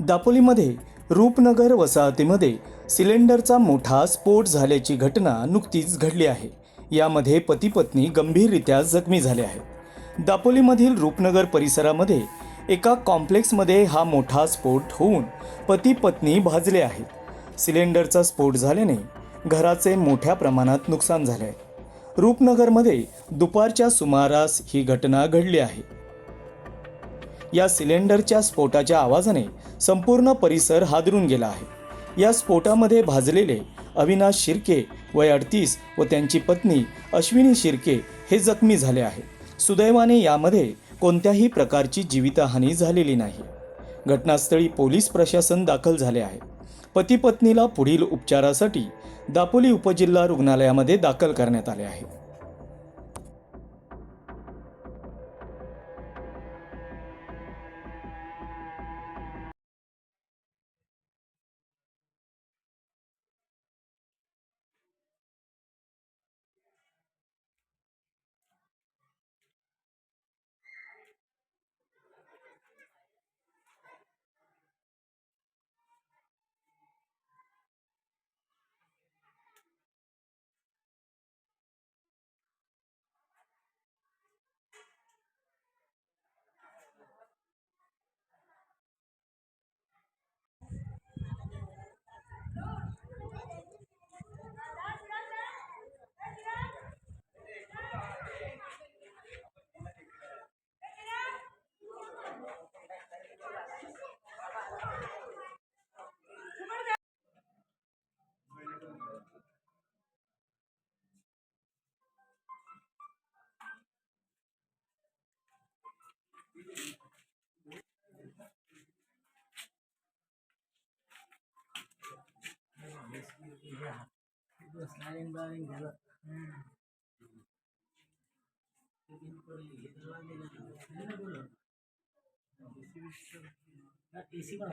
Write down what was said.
दापोलीमध्ये रूपनगर वसाहतीमध्ये सिलेंडरचा मोठा स्फोट झाल्याची घटना नुकतीच घडली आहे. यामध्ये पती पत्नी गंभीररित्या जखमी झाले आहेत. दापोलीमधील रूपनगर परिसरामध्ये एका कॉम्प्लेक्समध्ये हा मोठा स्फोट होऊन पती पत्नी भाजले आहेत. सिलेंडरचा स्फोट झाल्याने घराचे मोठ्या प्रमाणात नुकसान झाले आहे. रूपनगरमध्ये दुपारच्या सुमारास ही घटना घडली आहे. या सिलेंडरच्या स्फोटाच्या आवाजाने संपूर्ण परिसर हादरून गेला आहे. या स्फोटामध्ये भाजलेले अविनाश शिर्के वय अडतीस व त्यांची पत्नी अश्विनी शिर्के हे जखमी झाले आहेत. सुदैवाने यामध्ये कोणत्याही प्रकारची जीवितहानी झालेली नाही. घटनास्थळी पोलीस प्रशासन दाखल झाले आहे. पती पत्नीला पुढील उपचारासाठी दापोली उपजिल्हा रुग्णालयामध्ये दाखल करण्यात आले आहे. Yeah. It was sliding AC বা